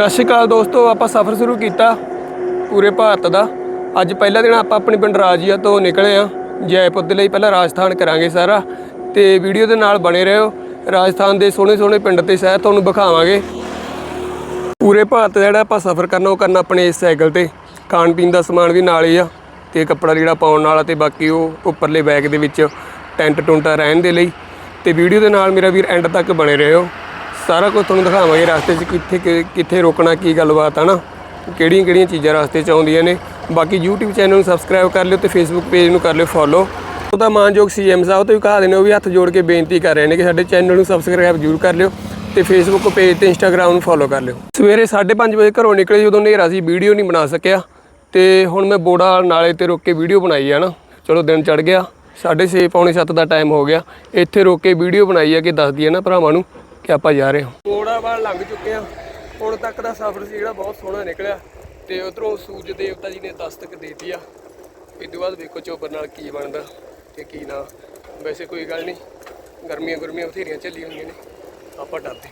ਸਤਿ ਸ਼੍ਰੀ ਅਕਾਲ ਦੋਸਤੋ, ਆਪਾਂ ਸਫ਼ਰ ਸ਼ੁਰੂ ਕੀਤਾ ਪੂਰੇ ਭਾਰਤ ਦਾ। ਅੱਜ ਪਹਿਲਾ ਦਿਨ ਆਪਾਂ ਆਪਣੇ ਪਿੰਡ ਰਾਜੀਆ ਤੋਂ ਨਿਕਲੇ ਆ। ਜੈਪੁਰ ਦੇ ਲਈ ਪਹਿਲਾਂ ਰਾਜਸਥਾਨ ਕਰਾਂਗੇ ਸਾਰਾ ਤੇ ਵੀਡੀਓ ਦੇ ਨਾਲ ਬਣੇ ਰਹੋ। ਰਾਜਸਥਾਨ ਦੇ ਸੋਹਣੇ ਸੋਹਣੇ ਪਿੰਡ ਤੇ ਸ਼ਹਿਰ ਤੁਹਾਨੂੰ ਵਿਖਾਵਾਂਗੇ। ਪੂਰੇ ਭਾਰਤ ਦਾ ਜਿਹੜਾ ਆਪਾਂ ਸਫ਼ਰ ਕਰਨਾ, ਉਹ ਕਰਨਾ ਆਪਣੇ ਇਸ ਸਾਈਕਲ ਤੇ। ਖਾਣ ਪੀਣ ਦਾ ਸਮਾਨ ਵੀ ਨਾਲ ਹੀ ਆ ਤੇ ਕੱਪੜਾ ਜਿਹੜਾ ਪਾਉਣ ਵਾਲਾ ਤੇ ਬਾਕੀ ਉਹ ਉੱਪਰਲੇ ਬੈਗ ਦੇ ਵਿੱਚ ਟੈਂਟ ਟੁੰਟਾ ਰਹਿਣ ਦੇ ਲਈ। ਤੇ ਵੀਡੀਓ ਦੇ ਨਾਲ ਮੇਰਾ ਵੀਰ ਐਂਡ ਤੱਕ ਬਣੇ ਰਹੋ। ਸਾਰਾ ਕੁਝ ਤੁਹਾਨੂੰ ਦਿਖਾਵਾਂਗੇ, ਰਸਤੇ 'ਚ ਕਿੱਥੇ ਕਿ- ਕਿੱਥੇ ਰੋਕਣਾ, ਕੀ ਗੱਲਬਾਤ ਆ ਨਾ ਕਿਹੜੀਆਂ ਕਿਹੜੀਆਂ ਚੀਜ਼ਾਂ ਰਸਤੇ 'ਚ ਆਉਂਦੀਆਂ ਨੇ। ਬਾਕੀ YouTube ਚੈਨਲ ਨੂੰ ਸਬਸਕ੍ਰਾਈਬ ਕਰ ਲਿਓ ਤੇ Facebook ਪੇਜ ਨੂੰ ਕਰ ਲਿਓ ਫੋਲੋ ਉਹਦਾ ਮਾਨਯੋਗ ਸੀਐਮ ਸਾਹਿਬ ਤੋਂ ਵੀ ਕਹਾ ਦੇਣੇ ਉਹ ਵੀ ਹੱਥ ਜੋੜ ਕੇ ਬੇਨਤੀ ਕਰ ਰਹੇ ਨੇ ਕਿ ਸਾਡੇ ਚੈਨਲ ਨੂੰ ਸਬਸਕ੍ਰਾਈਬ ਜ਼ਰੂਰ ਕਰ ਲਿਓ ਤੇ ਫੇਸਬੁੱਕ ਪੇਜ ਤੇ Instagram ਨੂੰ ਫੋਲੋ ਕਰ ਲਿਓ। ਸਵੇਰੇ 5:30 ਵਜੇ ਘਰੋਂ ਨਿਕਲੇ ਜਦੋਂ ਹਨੇਰਾ ਸੀ, ਵੀਡੀਓ ਨਹੀਂ ਬਣਾ ਸਕਿਆ ਤੇ ਹੁਣ ਮੈਂ ਬੋੜਾ ਨਾਲੇ ਤੇ ਰੁਕ ਕੇ ਵੀਡੀਓ ਬਣਾਈ ਆ ਨਾ। ਚਲੋ ਦਿਨ ਚੜ ਗਿਆ 6:30 ਪੌਣੇ 7 ਦਾ ਟਾਈਮ ਹੋ ਗਿਆ। ਇੱਥੇ ਰੁਕ ਕੇ ਵੀਡੀਓ ਬਣਾਈ ਆ ਕਿ ਦੱਸਦੀ ਦਈਏ ਨਾ ਭਰਾਵਾਂ ਨੂੰ। ਕਿ ਆਪਾਂ ਜਾ ਰਹੇ ਹਾਂ। ਬੋੜਾ ਲੰਘ ਚੁੱਕੇ ਆ ਹੁਣ ਤੱਕ ਦਾ ਸਫ਼ਰ ਸੀ ਜਿਹੜਾ ਬਹੁਤ ਸੋਹਣਾ ਨਿਕਲਿਆ। ਤੇ ਉਧਰੋਂ ਸੂਰਜ ਦੇਵਤਾ ਜੀ ਨੇ ਦਸਤਕ ਦੇਤੀ ਆ। ਇਸ ਤੋਂ ਬਾਅਦ ਵੇਖੋ ਚੋਬਰ ਨਾਲ ਕੀ ਬਣਦਾ ਤੇ ਕੀ ਨਾ। ਵੈਸੇ ਕੋਈ ਗੱਲ ਨਹੀਂ, ਗਰਮੀਆਂ ਗੁਰਮੀਆਂ ਬਥੇਰੀਆਂ ਚੱਲੀ ਹੋਈਆਂ ਨੇ। ਆਪਾਂ ਡਰਦੇ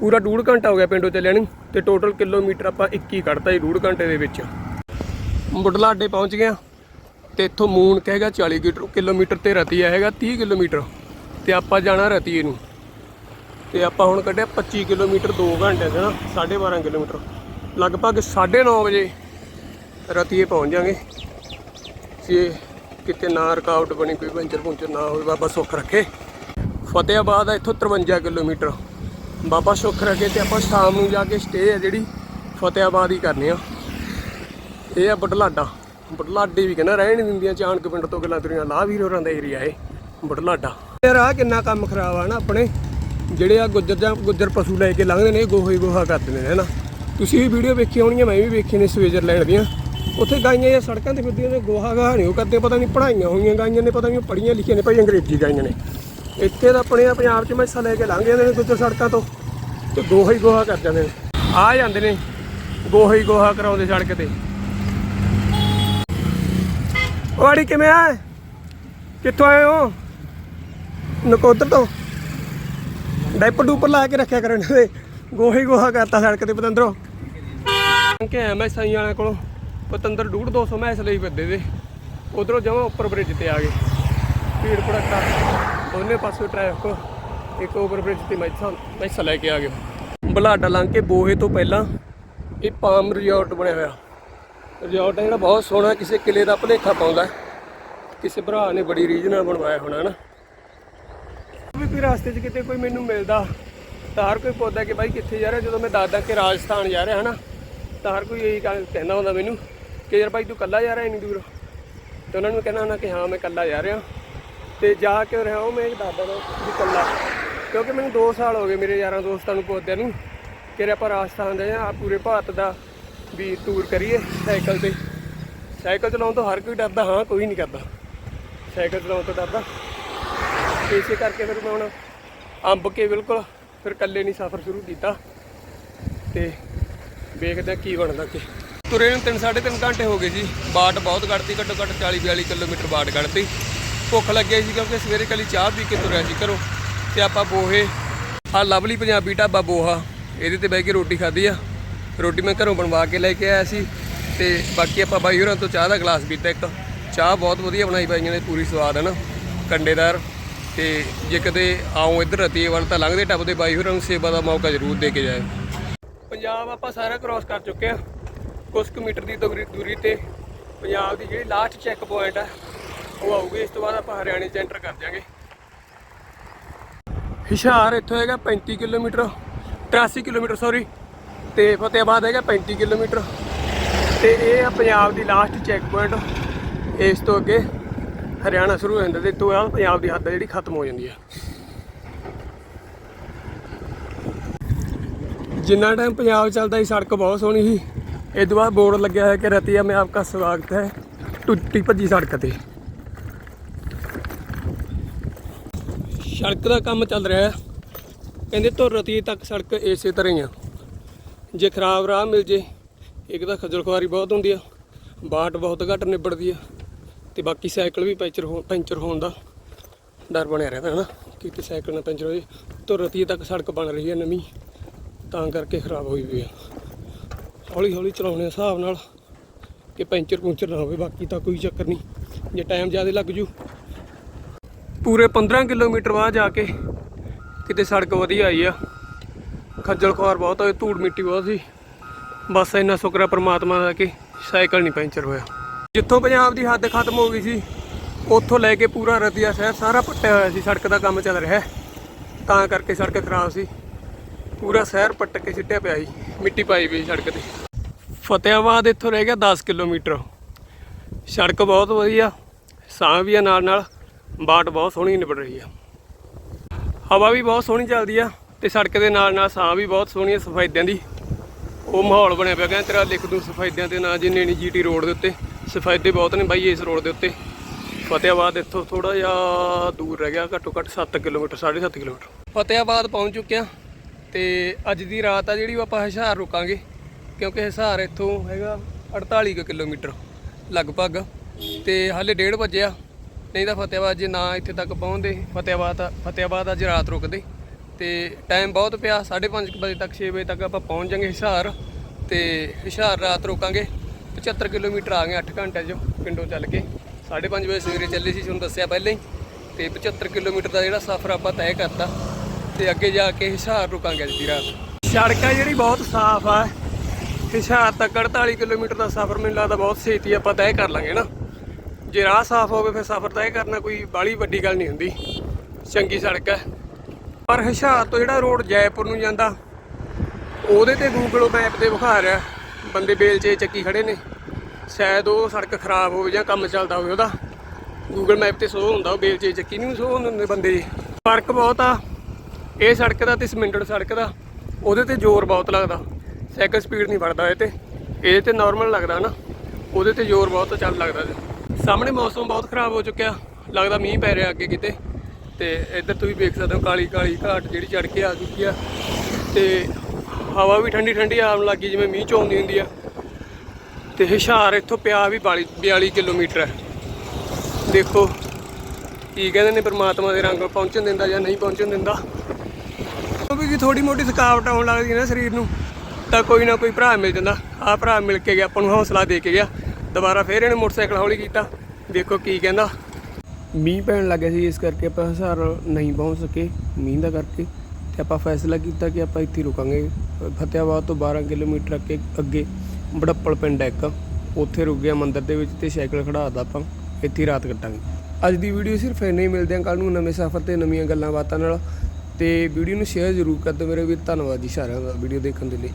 ਪੂਰਾ ਡੂਢ ਘੰਟਾ ਹੋ ਗਿਆ ਪਿੰਡੋਂ ਚੱਲਿਆ ਨੂੰ ਤੇ ਟੋਟਲ ਕਿਲੋਮੀਟਰ ਆਪਾਂ 21 ਕੱਢਤਾ ਜੀ ਡੂਢ ਘੰਟੇ ਦੇ ਵਿੱਚ। ਬੁੱਢਲਾ ਅੱਡੇ ਪਹੁੰਚ ਗਿਆ ਤੇ ਇੱਥੋਂ ਮੂਨ ਕਹੇਗਾ 40 ਕਿਲੋ- ਕਿਲੋਮੀਟਰ ਤੇ ਰਤੀਆ ਹੈਗਾ 30 ਕਿਲੋਮੀਟਰ। ਤੇ ਆਪਾਂ ਜਾਣਾ ਰਤੀਏ ਨੂੰ। ਤੇ ਆਪਾਂ ਹੁਣ ਕੱਢਿਆ 25 ਕਿਲੋਮੀਟਰ 2 ਘੰਟੇ ਦੇ ਨਾ 12.5 ਕਿਲੋਮੀਟਰ। ਲਗਭਗ 9:30 ਵਜੇ ਰਤੀਏ ਪਹੁੰਚ ਜਾਾਂਗੇ। ਜੇ ਕਿਤੇ ਨਾ ਰੁਕਾਵਟ ਬਣੀ, ਕੋਈ ਪੰਚਰ ਪੁੰਚਰ ਨਾ ਹੋਵੇ, ਬਾਬਾ ਸੁੱਖ ਰੱਖੇ। ਫਤਿਆਬਾਦ ਆ ਇੱਥੋਂ 53 ਕਿਲੋਮੀਟਰ। ਬਾਬਾ ਸੁੱਖ ਰੱਖੇ ਤੇ ਆਪਾਂ ਸ਼ਾਮ ਨੂੰ ਜਾ ਕੇ ਸਟੇ ਆ ਜਿਹੜੀ ਫਤਿਹਾਬਾਦ ਹੀ ਕਰਨੀ ਆ। ਇਹ ਆ ਬਟਲਾਡਾ ਬਟਲਾਡੇ ਵੀ ਕਹਿੰਦਾ ਰਹਿਣ ਨਹੀਂ ਦਿੰਦੀਆਂ, ਚਾਣਕ ਪਿੰਡ ਤੋਂ ਗੱਲਾਂ ਤੁਰੀਆਂ, ਲਾਹ ਵੀਰ ਹੋਰਾਂ ਦਾ ਏਰੀਆ ਇਹ ਬਟਲਾਡਾ ਯਾਰ ਆ ਕਿੰਨਾ ਕੰਮ ਖਰਾਬ ਆ ਨਾ ਆਪਣੇ। ਜਿਹੜੇ ਆ ਗੁੱਜਰ ਜਾਂ ਗੁੱਜਰ ਪਸ਼ੂ ਲੈ ਕੇ ਲੰਘਦੇ ਨੇ ਇਹ ਗੋਹਾ ਹੀ ਗੋਹਾ ਕਰਦੇ ਨੇ, ਹੈਨਾ? ਤੁਸੀਂ ਵੀ ਵੀਡੀਓ ਵੇਖੀ ਹੋਣੀਆਂ ਮੈਂ ਵੀ ਵੇਖੀ ਨੇ ਸਵਿਜ਼ਰਲੈਂਡ ਦੀਆਂ। ਉੱਥੇ ਗਾਈਆਂ ਜਾਂ ਸੜਕਾਂ ਤੇ ਫਿਰਦੀਆਂ ਨੇ, ਗੋਹਾ ਗਾਹ ਨਹੀਂ ਉਹ ਕਰਦੇ, ਪਤਾ ਨਹੀਂ ਪੜਾਈਆਂ ਹੋਈਆਂ ਗਾਈਆਂ ਨੇ, ਪਤਾ ਨਹੀਂ ਉਹ ਪੜੀਆਂ ਲਿਖੀਆਂ ਨੇ, ਭਾਈ ਅੰਗਰੇਜ਼ੀ ਗਾਈਆਂ ਨੇ। ਇੱਥੇ ਤਾਂ ਆਪਣੇ ਪੰਜਾਬ 'ਚ ਮੈਸਾਂ ਲੈ ਕੇ ਲੰਘ ਜਾਂਦੇ ਨੇ ਗੁੱਜਰ ਸੜਕਾਂ ਤੋਂ ਤੇ ਗੋਹਾ ਹੀ ਗੋਹਾ ਕਰ ਜਾਂਦੇ ਨੇ। ਆ ਜਾਂਦੇ ਨੇ, ਗੋਹਾ ਹੀ ਗੋਹਾ ਕਰਾਉਂਦੇ ਸੜਕ ਤੇ। ਵਾੜੀ ਕਿਵੇਂ ਆ? ਕਿੱਥੋਂ ਆਏ ਹੋ? ਨਕੋਦਰ ਤੋਂ? ਡਾਈਪਰ ਡੂਪਰ ਲਾ ਕੇ ਰੱਖਿਆ ਕਰਨ ਦੇ। ਗੋਹੀ ਗੋਹਾ ਕਰਤਾ ਸੜਕ ਤੇ ਪਤੰਦਰੋ। ਕਿ ਆ ਮੈਂ ਸਾਈ ਵਾਲਿਆਂ ਕੋਲੋਂ ਪਤੰਦਰ ਡੂਢ 200 ਮੈਸ ਲਈ ਫਿਰਦੇ ਦੇ। ਉਧਰੋਂ ਜਮਾ ਉੱਪਰ ਬ੍ਰਿਜ ਤੇ ਆ ਗਏ। ਭੀੜ ਭੜੱਕਾ। ਦੋਨੇ ਪਾਸੇ ਟ੍ਰੈਫਿਕ ਇੱਕ ਓਵਰ ਬ੍ਰਿਜ ਤੇ ਮੈਸਾ ਮੈਸਾਂ ਲੈ ਕੇ ਆ ਗਏ ਬਲਾਡਾ ਲੰਘ ਕੇ ਬੋਹੇ ਤੋਂ ਪਹਿਲਾਂ ਇਹ ਪਾਮ ਰਿਜ਼ੋਰਟ ਬਣਿਆ ਹੋਇਆ। ਰਿਜ਼ੋਰਟ ਹੈ ਜਿਹੜਾ ਬਹੁਤ ਸੋਹਣਾ, ਕਿਸੇ ਕਿਲੇ ਦਾ ਭਲੇਖਾ ਪਾਉਂਦਾ। ਕਿਸੇ ਭਰਾ ਨੇ ਬੜੀ ਰੀਝ ਨਾਲ ਬਣਵਾਇਆ ਹੋਣਾ ਨਾ। ਵੀ ਕੋਈ ਰਸਤੇ 'ਚ ਕਿਤੇ ਕੋਈ ਮੈਨੂੰ ਮਿਲਦਾ, ਤਾਂ ਹਰ ਕੋਈ ਪੌਦਾ ਕਿ ਬਾਈ ਕਿੱਥੇ ਜਾ ਰਿਹਾ? ਜਦੋਂ ਮੈਂ ਦੱਸਦਾ ਕਿ ਰਾਜਸਥਾਨ ਜਾ ਰਿਹਾ, ਹਨਾ, ਤਾਂ ਹਰ ਕੋਈ ਇਹੀ ਗੱਲ ਕਹਿੰਦਾ ਹੁੰਦਾ ਮੈਨੂੰ ਕਿ ਯਾਰ ਬਾਈ ਤੂੰ ਇਕੱਲਾ ਜਾ ਰਿਹਾ ਇੰਨੀ ਦੂਰ? ਤੇ ਉਹਨਾਂ ਨੂੰ ਕਹਿੰਦਾ ਹੁੰਦਾ ਕਿ ਹਾਂ, ਮੈਂ ਇਕੱਲਾ ਜਾ ਰਿਹਾ। ਤੇ ਜਾ ਕੇ ਰਿਹਾ, ਉਹ ਮੈਂ ਇੱਕ ਦੱਸਦਾ ਨਾ ਵੀ ਇਕੱਲਾ। ਕਿਉਂਕਿ ਮੈਨੂੰ 2 ਸਾਲ ਹੋ ਗਏ ਮੇਰੇ ਯਾਰਾਂ ਦੋਸਤਾਂ ਨੂੰ ਪੌਦਿਆਂ ਨੂੰ ਕਿ ਯਾਰ ਆਪਾਂ ਰਾਜਸਥਾਨ ਦੇ ਆ ਪੂਰੇ ਭਾਰਤ ਦਾ ਵੀ ਟੂਰ ਕਰੀਏ ਸਾਈਕਲ ਤੇ। ਸਾਈਕਲ ਚਲਾਉਣ ਤੋਂ ਹਰ ਕੋਈ ਡਰਦਾ, ਹਾਂ, ਕੋਈ ਨਹੀਂ ਕਰਦਾ। ਸਾਈਕਲ ਚਲਾਉਣ ਤੋਂ ਡਰਦਾ। ਇਸੇ ਕਰਕੇ ਫਿਰ ਮੈਂ ਹੁਣ ਅੰਬ ਕੇ ਬਿਲਕੁਲ ਫਿਰ ਇਕੱਲੇ ਨਹੀਂ ਸਫ਼ਰ ਸ਼ੁਰੂ ਕੀਤਾ। ਤੇ ਵੇਖਦੇ ਕੀ ਬਣਦਾ ਕਿ ਤੁਰੇ ਨੂੰ 3 3.5 ਘੰਟੇ ਹੋ ਗਏ ਜੀ। ਬਾਟ ਬਹੁਤ ਕੱਢਤੀ ਘੱਟੋ ਘੱਟ 40 42 ਕਿਲੋਮੀਟਰ ਬਾਟ ਕੱਢਤੀ। ਭੁੱਖ ਲੱਗਿਆ ਸੀ ਕਿਉਂਕਿ ਸਵੇਰੇ ਕੱਲੀ ਚਾਹ ਪੀ ਕੇ ਤੁਰਿਆ ਸੀ ਘਰੋਂ। ਤੇ ਆਪਾਂ ਬੋਹੇ ਆ ਲਵਲੀ ਪੰਜਾਬੀ ਢਾਬਾ ਬੋਹਾ, ਇਹਦੇ ਤੇ ਬਹਿ ਕੇ ਰੋਟੀ ਖਾਧੀ ਆ। ਰੋਟੀ ਮੈਂ ਘਰੋਂ ਬਣਵਾ ਕੇ ਲੈ ਕੇ ਆਇਆ ਸੀ। ਤੇ ਬਾਕੀ ਆਪਾਂ ਬਾਈ ਹੋਰਾਂ ਤੋਂ ਚਾਹ ਦਾ ਗਲਾਸ ਪੀਤਾ ਇੱਕ। ਚਾਹ ਬਹੁਤ ਵਧੀਆ ਬਣਾਈ ਬਾਈਆਂ ਨੇ, ਪੂਰੀ ਸਵਾਦ ਹੈ ਨਾ। ਕੰਡੇਦਾਰ। ਤੇ ਜੇ ਕਦੇ ਆਉਂ ਇੱਧਰ ਰਤੀਏ ਵੱਲ ਤਾਂ ਲੰਘਦੇ ਟੱਪਦੇ ਬਾਈ ਹੋਰਾਂ ਨੂੰ ਸੇਵਾ ਦਾ ਮੌਕਾ ਜ਼ਰੂਰ ਦੇ ਕੇ ਜਾਏ ਪੰਜਾਬ ਆਪਾਂ ਸਾਰਾ ਕ੍ਰਾਸ ਕਰ ਚੁੱਕੇ ਆ ਕੁਝ ਕੁ ਮੀਟਰ ਦੀ ਦੂਰੀ ਦੂਰੀ ਤੇ ਪੰਜਾਬ ਦੀ ਜਿਹੜੀ ਲਾਸਟ ਚੈੱਕ ਪੁਆਇੰਟ ਆ, ਉਹ ਆਊਗੀ। ਇਸ ਤੋਂ ਬਾਅਦ ਆਪਾਂ ਹਰਿਆਣੇ ਚ ਐਂਟਰ ਕਰ ਦਿਆਂਗੇ। ਹਿਸ਼ਾਰ ਇੱਥੋਂ ਹੈਗਾ 35 ਕਿਲੋਮੀਟਰ 83 ਕਿਲੋਮੀਟਰ ਸੌਰੀ ਤੇ ਫਤਿਆਬਾਦ ਹੈਗਾ 35 ਕਿਲੋਮੀਟਰ। ਤੇ ਇਹ ਆ ਪੰਜਾਬ ਦੀ ਲਾਸਟ ਚੈੱਕ ਪੁਆਇੰਟ ਇਸ ਤੋਂ ਅੱਗੇ ਹਰਿਆਣਾ ਸ਼ੁਰੂ ਹੋ ਜਾਂਦਾ ਤੇ ਤੋਂ ਬਾਅਦ ਪੰਜਾਬ ਦੀ ਹੱਦ ਜਿਹੜੀ ਖਤਮ ਹੋ ਜਾਂਦੀ ਆ। ਜਿੰਨਾ ਟਾਈਮ ਪੰਜਾਬ ਚੱਲਦਾ ਸੀ, ਸੜਕ ਬਹੁਤ ਸੋਹਣੀ ਸੀ। ਇਹ ਤੋਂ ਬਾਅਦ ਬੋਰਡ ਲੱਗਿਆ ਹੋਇਆ ਕਿ ਰਤੀਆ ਮੈਂ ਆਪਕਾ ਸਵਾਗਤ ਹੈ ਟੁੱਟੀ ਭੱਜੀ ਸੜਕ ਤੇ। ਸੜਕ ਦਾ ਕੰਮ ਚੱਲ ਰਿਹਾ ਹੈ। ਕਹਿੰਦੇ ਤੋਂ ਰਤੀਏ ਤੱਕ ਸੜਕ ਇਸੇ ਤਰ੍ਹਾਂ ਹੀ ਆ। ਜੇ ਖਰਾਬ ਰਾਹ ਮਿਲ ਜੇ, ਇੱਕ ਤਾਂ ਖੱਜਲ ਖੁਆਰੀ ਬਹੁਤ ਹੁੰਦੀ ਆ, ਬਾਟ ਬਹੁਤ ਘੱਟ ਨਿਬੜਦੀ ਆ। ਤੇ ਬਾਕੀ ਸਾਈਕਲ ਵੀ ਪੈਂਚਰ ਹੋ, ਪੈਂਚਰ ਹੋਣ ਦਾ ਡਰ ਬਣਿਆ ਰਹਿੰਦਾ, ਹਨਾ? ਕਿ ਕਿ ਸਾਈਕਲ ਨਾ ਪੈਂਚਰ ਹੋ ਜੇ ਤੋਂ ਰਤੀਏ ਤੱਕ ਸੜਕ ਬਣ ਰਹੀ ਹੈ ਨਵੀਂ, ਤਾਂ ਕਰਕੇ ਖਰਾਬ ਹੋਈ ਵੀ ਆ। ਹੌਲੀ ਹੌਲੀ ਚਲਾਉਣੇ ਆ ਹਿਸਾਬ ਨਾਲ ਕਿ ਪੈਂਚਰ ਪੁੰਚਰ ਨਾ ਹੋਵੇ, ਬਾਕੀ ਤਾਂ ਕੋਈ ਚੱਕਰ ਨਹੀਂ। ਜੇ ਟਾਈਮ ਜ਼ਿਆਦਾ ਲੱਗ ਜੂ। ਪੂਰੇ 15 ਕਿਲੋਮੀਟਰ ਬਾਅਦ ਜਾ ਕੇ ਕਿਤੇ ਸੜਕ ਵਧੀਆ ਆਈ ਆ। ਖੱਜਲ ਖੁਆਰ ਬਹੁਤ ਹੋਏ ਧੂੜ ਮਿੱਟੀ ਬਹੁਤ ਸੀ। ਬਸ ਇੰਨਾ ਸ਼ੁਕਰ ਹੈ ਪਰਮਾਤਮਾ ਦਾ ਕਿ ਸਾਈਕਲ ਨਹੀਂ ਪੈਂਚਰ ਹੋਇਆ। ਜਿੱਥੋਂ ਪੰਜਾਬ ਦੀ ਹੱਦ ਖਤਮ ਹੋ ਗਈ ਸੀ, ਉੱਥੋਂ ਲੈ ਕੇ ਪੂਰਾ ਰਤੀਆ ਸ਼ਹਿਰ ਸਾਰਾ ਪੱਟਿਆ ਹੋਇਆ ਸੀ, ਸੜਕ ਦਾ ਕੰਮ ਚੱਲ ਰਿਹਾ ਤਾਂ ਕਰਕੇ ਸੜਕ ਖਰਾਬ ਸੀ। ਪੂਰਾ ਸ਼ਹਿਰ ਪੱਟ ਕੇ ਸਿੱਟਿਆ ਪਿਆ ਸੀ, ਮਿੱਟੀ ਪਾਈ ਪਈ ਸੜਕ ਤੇ। ਫਤਿਆਬਾਦ ਇੱਥੋਂ ਰਹਿ ਗਿਆ 10 ਕਿਲੋਮੀਟਰ। ਸੜਕ ਬਹੁਤ ਵਧੀਆ, ਸਾਹ ਵੀ ਆ ਨਾਲ ਨਾਲ, ਬਾਟ ਬਹੁਤ ਸੋਹਣੀ ਨਿਬੜ ਰਹੀ ਆ। ਹਵਾ ਵੀ ਬਹੁਤ ਸੋਹਣੀ ਚੱਲਦੀ ਆ ਤੇ ਸੜਕ ਦੇ ਨਾਲ ਨਾਲ ਸਾਹ ਵੀ ਬਹੁਤ ਸੋਹਣੀ ਆ ਸਫਾਇਦਿਆਂ ਦੀ। ਉਹ ਮਾਹੌਲ ਬਣਿਆ ਪਿਆ, ਕਹਿੰਦਾ ਤੇਰਾ ਲਿਖ ਦੂੰ ਸਫੈਦਿਆਂ ਦੇ ਨਾਂ ਜਿੰਨੇ ਨਹੀਂ ਜੀਟੀ ਰੋਡ ਦੇ ਉੱਤੇ। ਸਫੈਦੇ ਬਹੁਤ ਨੇ ਬਾਈ ਇਸ ਰੋਡ ਦੇ ਉੱਤੇ। ਫਤਿਆਬਾਦ ਇੱਥੋਂ ਥੋੜਾ ਜਿਹਾ ਦੂਰ ਰਹਿ ਗਿਆ, ਘੱਟੋ ਘੱਟ 7 ਕਿਲੋਮੀਟਰ 7.5 ਕਿਲੋਮੀਟਰ। ਫਤਿਆਬਾਦ ਪਹੁੰਚ ਚੁੱਕਿਆ ਤੇ ਅੱਜ ਦੀ ਰਾਤ ਆ ਜਿਹੜੀ ਉਹ ਆਪਾਂ ਹਿਸਾਰ ਰੁਕਾਂਗੇ, ਕਿਉਂਕਿ ਹਿਸਾਰ ਇੱਥੋਂ ਹੈਗਾ 48 ਕੁ ਕਿਲੋਮੀਟਰ ਲਗਭਗ ਤੇ ਹਾਲੇ 1:30 ਵਜੇ ਨਹੀਂ ਤਾਂ ਫਤਿਆਬਾਦ ਜੇ ਨਾ ਇੱਥੇ ਤੱਕ ਪਹੁੰਚਦੇ ਫਤਿਆਬਾਦ ਫਤਿਆਬਾਦ ਅੱਜ ਰਾਤ ਰੁਕਦੇ। ਤੇ ਟਾਈਮ ਬਹੁਤ ਪਿਆ 5:30 ਵਜੇ ਤੱਕ 6 ਵਜੇ ਤੱਕ ਆਪਾਂ ਪਹੁੰਚ ਜਾਾਂਗੇ ਹਿਸਾਰ ਤੇ ਹਿਸਾਰ ਰਾਤ ਰੁਕਾਂਗੇ। 75 ਕਿਲੋਮੀਟਰ ਆ ਗਏ 8 ਘੰਟੇ 'ਚ ਪਿੰਡੋਂ ਚੱਲ ਕੇ। 5:30 ਵਜੇ ਸਵੇਰੇ ਚੱਲੇ ਸੀ, ਤੁਹਾਨੂੰ ਦੱਸਿਆ ਪਹਿਲਾਂ ਹੀ। ਤੇ 75 ਕਿਲੋਮੀਟਰ ਦਾ ਜਿਹੜਾ ਸਫ਼ਰ ਆਪਾਂ ਤੈਅ ਕਰਤਾ, ਤੇ ਅੱਗੇ ਜਾ ਕੇ ਹਿਸਾਰ ਰੁਕਾਂਗੇ ਅੱਜ ਦੀ ਰਾਤ। ਸੜਕ ਆ ਜਿਹੜੀ ਬਹੁਤ ਸਾਫ਼ ਆ। ਹਿਸਾਰ ਤੱਕ 48 ਕਿਲੋਮੀਟਰ ਦਾ ਸਫ਼ਰ ਮੈਨੂੰ ਲੱਗਦਾ ਬਹੁਤ ਛੇਤੀ ਆਪਾਂ ਤੈਅ ਕਰ ਲਾਂਗੇ ਨਾ। ਜੇ ਰਾਹ ਸਾਫ਼ ਹੋਵੇ, ਫਿਰ ਸਫ਼ਰ ਤੈਅ ਕਰਨਾ ਕੋਈ ਬਾਲੀ ਵੱਡੀ ਗੱਲ ਨਹੀਂ ਹੁੰਦੀ। ਚੰਗੀ ਸੜਕ ਹੈ ਪਰ ਹਿਸਾਰ ਤੋਂ ਜਿਹੜਾ ਰੋਡ ਜੈਪੁਰ ਨੂੰ ਜਾਂਦਾ, ਉਹਦੇ ਤੇ ਗੂਗਲ ਮੈਪ ਤੇ ਵਿਖਾ ਰਿਹਾ। ਬੰਦੇ ਬੇਲਚੇ ਚੱਕੀ ਖੜੇ ਨੇ। ਸ਼ਾਇਦ ਉਹ ਸੜਕ ਖਰਾਬ ਹੋਵੇ ਜਾਂ ਕੰਮ ਚੱਲਦਾ ਹੋਵੇ ਉਹਦਾ। ਗੂਗਲ ਮੈਪ ਤੇ ਸ਼ੋ ਹੁੰਦਾ, ਉਹ ਬੇਲਚੇ ਚੱਕੀ ਨਹੀਂ ਸ਼ੋ ਹੁੰਦੇ ਬੰਦੇ ਜੀ ਫ਼ਰਕ ਬਹੁਤ ਆ। ਇਹ ਸੜਕ ਦਾ ਤੇ ਸਿਮੈਂਟਡ ਸੜਕ ਦਾ। ਉਹਦੇ ਤੇ ਜ਼ੋਰ ਬਹੁਤ ਲੱਗਦਾ। ਸਾਈਕਲ ਸਪੀਡ ਨਹੀਂ ਫੜਦਾ ਇਹ ਤੇ। ਇਹਦੇ ਤੇ ਨਾਰਮਲ ਲੱਗਦਾ ਨਾ। ਉਹਦੇ ਤੇ ਜ਼ੋਰ ਬਹੁਤ ਚੱਲ ਲੱਗਦਾ ਜੀ ਸਾਹਮਣੇ ਮੌਸਮ ਬਹੁਤ ਖਰਾਬ ਹੋ ਚੁੱਕਿਆ। ਲੱਗਦਾ ਮੀਂਹ ਪੈ ਰਿਹਾ ਅੱਗੇ ਕਿਤੇ। ਤੇ ਇੱਧਰ ਤੁਸੀਂ ਵੇਖ ਸਕਦੇ ਹੋ ਕਾਲੀ ਕਾਲੀ ਘਾਟ ਜਿਹੜੀ ਚੜ ਕੇ ਆ ਚੁੱਕੀ ਆ। ਤੇ ਹਵਾ ਵੀ ਠੰਡੀ ਠੰਡੀ ਆਉਣ ਲੱਗੀ ਜਿਵੇਂ ਮੀਂਹ ਚੋਂਦੀ ਹੁੰਦੀ ਆ। ਤੇ ਹਿਸ਼ਾਰ ਇੱਥੋਂ ਪਿਆ ਵੀ 42 42 ਕਿਲੋਮੀਟਰ ਹੈ। ਦੇਖੋ, ਕੀ ਕਹਿੰਦੇ ਨੇ ਪ੍ਰਮਾਤਮਾ ਦੇ ਰੰਗ, ਪਹੁੰਚਣ ਦਿੰਦਾ ਜਾਂ ਨਹੀਂ ਪਹੁੰਚਣ ਦਿੰਦਾ। ਕਿਉਂਕਿ ਵੀ ਥੋੜੀ ਮੋਟੀ ਥਕਾਵਟ ਆਉਣ ਲੱਗਦੀ ਨਾ ਸਰੀਰ ਨੂੰ, ਤਾਂ ਕੋਈ ਨਾ ਕੋਈ ਭਰਾ ਮਿਲ ਜਾਂਦਾ। ਆਹ ਭਰਾ ਮਿਲ ਕੇ ਗਿਆ, ਆਪਾਂ ਨੂੰ ਹੌਸਲਾ ਦੇ ਕੇ ਗਿਆ। ਦੁਬਾਰਾ ਫੇਰ ਇਹਨੇ ਮੋਟਰਸਾਈਕਲ ਹੌਲੀ ਕੀਤਾ। ਦੇਖੋ ਕੀ ਕਹਿੰਦਾ। ਮੀਂਹ ਪੈਣ ਲੱਗਿਆ ਸੀ, ਇਸ ਕਰਕੇ ਆਪਾਂ ਹਿਸਾਰ ਨਹੀਂ ਪਹੁੰਚ ਸਕੇ, ਮੀਂਹ ਦਾ ਕਰਕੇ। ਤੇ ਆਪਾਂ ਫੈਸਲਾ ਕੀਤਾ ਕਿ ਆਪਾਂ ਇੱਥੇ ਰੁਕਾਂਗੇ। ਫਤਿਆਬਾਦ ਤੋਂ 12 ਕਿਲੋਮੀਟਰ ਅੱਗੇ ਅੱਗੇ ਬੜੱਪਲ ਪਿੰਡ ਹੈ ਇੱਕ। ਉੱਥੇ ਰੁਕ ਗਿਆ ਮੰਦਿਰ ਦੇ ਵਿੱਚ ਤੇ ਸਾਈਕਲ ਖੜਾਤਾ ਆਪਾਂ। ਇੱਥੇ ਹੀ ਰਾਤ ਕੱਟਾਂਗੇ। ਅੱਜ ਦੀ ਵੀਡੀਓ ਸਿਰਫ ਇੰਨੇ ਹੀ। ਮਿਲਦੇ ਹਾਂ ਕੱਲ ਨੂੰ ਨਵੇਂ ਸਫ਼ਰ ਤੇ ਨਵੀਆਂ ਗੱਲਾਂ ਬਾਤਾਂ ਨਾਲ। ਤੇ ਵੀਡੀਓ ਨੂੰ ਸ਼ੇਅਰ ਜ਼ਰੂਰ ਕਰ ਦਿਓ ਮੇਰੇ ਵੀ ਧੰਨਵਾਦ ਜੀ ਸਾਰਿਆਂ ਦਾ ਵੀਡੀਓ ਦੇਖਣ ਦੇ ਲਈ।